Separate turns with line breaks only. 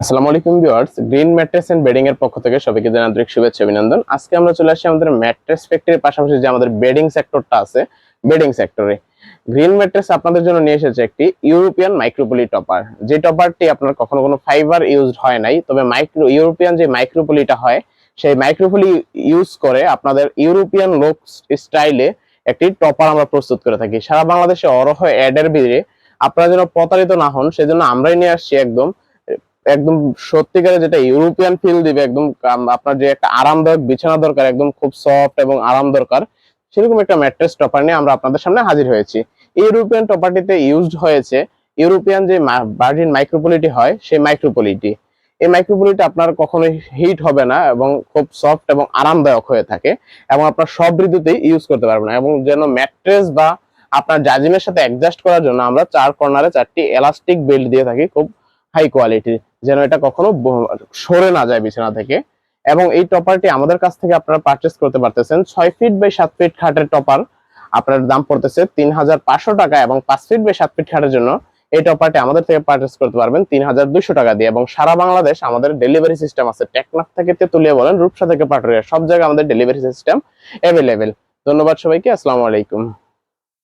আসসালামু আলাইকুম viewers, green mattress and bedding এর পক্ষ থেকে সবাইকে জানাই আন্তরিক শুভেচ্ছা, অভিনন্দন। আজকে আমরা চলে আসছি আমাদের ম্যাট্রেস ফ্যাক্টরির পাশাপাশি যে আমাদের বেডিং সেক্টরটা আছে, বেডিং সেক্টরে। গ্রিন ম্যাট্রেস আপনাদের জন্য নিয়ে এসেছে একটি ইউরোপিয়ান মাইক্রোপলি টপার। যে টপারটি আপনার কখনো কোনো ফাইবার ইউজড হয় নাই, তবে মাইক্রো, ইউরোপিয়ান যে মাইক্রোপলিটা হয়, সেই মাইক্রোপলি ইউজ করে আপনাদের ইউরোপিয়ান লোক স্টাইলে একটি টপার আমরা প্রস্তুত করে থাকি। সারা বাংলাদেশে অরহ অ্যাডের ভিড়ে আপনারা যেন প্রতারিত না হন, সেজন্য আমরাই নিয়ে আসছি একদম একদম সত্যিকারে যেটা ইউরোপিয়ান ফিল দিবে, একদম আপনার যে একটা আরামদায়ক বিছানা দরকার, একদম খুব সফট এবং আরাম দরকার, সেরকম একটা ম্যাট্রেস টপার নিয়ে আমরা আপনাদের সামনে হাজির হয়েছি। ইউরোপিয়ান টপারটিতে ইউজড হয়েছে ইউরোপিয়ান যে ভার্জিন মাইক্রোপলিটি হয়, সেই মাইক্রোপলিটি এই মাইক্রোপলিটি আপনার কখনোই হিট হবে না এবং খুব সফট এবং আরামদায়ক হয়ে থাকে এবং আপনার সব ঋতুতেই ইউজ করতে পারবেন এবং যেন ম্যাট্রেস বা আপনার জাজিমের সাথে অ্যাডজাস্ট করার জন্য আমরা চার কর্নারে চারটি এলাস্টিক বেল্ট দিয়ে থাকি খুব হাই কোয়ালিটির যেন এটা কখনো সরে না যায় বিছানা থেকে। এবং এই টপারটি আমাদের কাছ থেকে আপনারা পারচেস করতে পারতেছেন। ছয় ফিট বাই সাত ফিট খাটের টপার আপনার দাম পড়তেছে তিন হাজার পাঁচশো টাকা এবং পাঁচ ফিট বাই সাত ফিট খাটের জন্য এই টপারটি আমাদের থেকে পারচেস করতে পারবেন তিন হাজার দুশো টাকা দিয়ে। এবং সারা বাংলাদেশ আমাদের ডেলিভারি সিস্টেম আছে। টেকনাফ থেকে তেতুলিয়া বলেন, রূপসা থেকে পাটুরিয়া, সব জায়গায় আমাদের ডেলিভারি সিস্টেম অ্যাভেলেবেল ধন্যবাদ সবাইকে, আসসালামু আলাইকুম।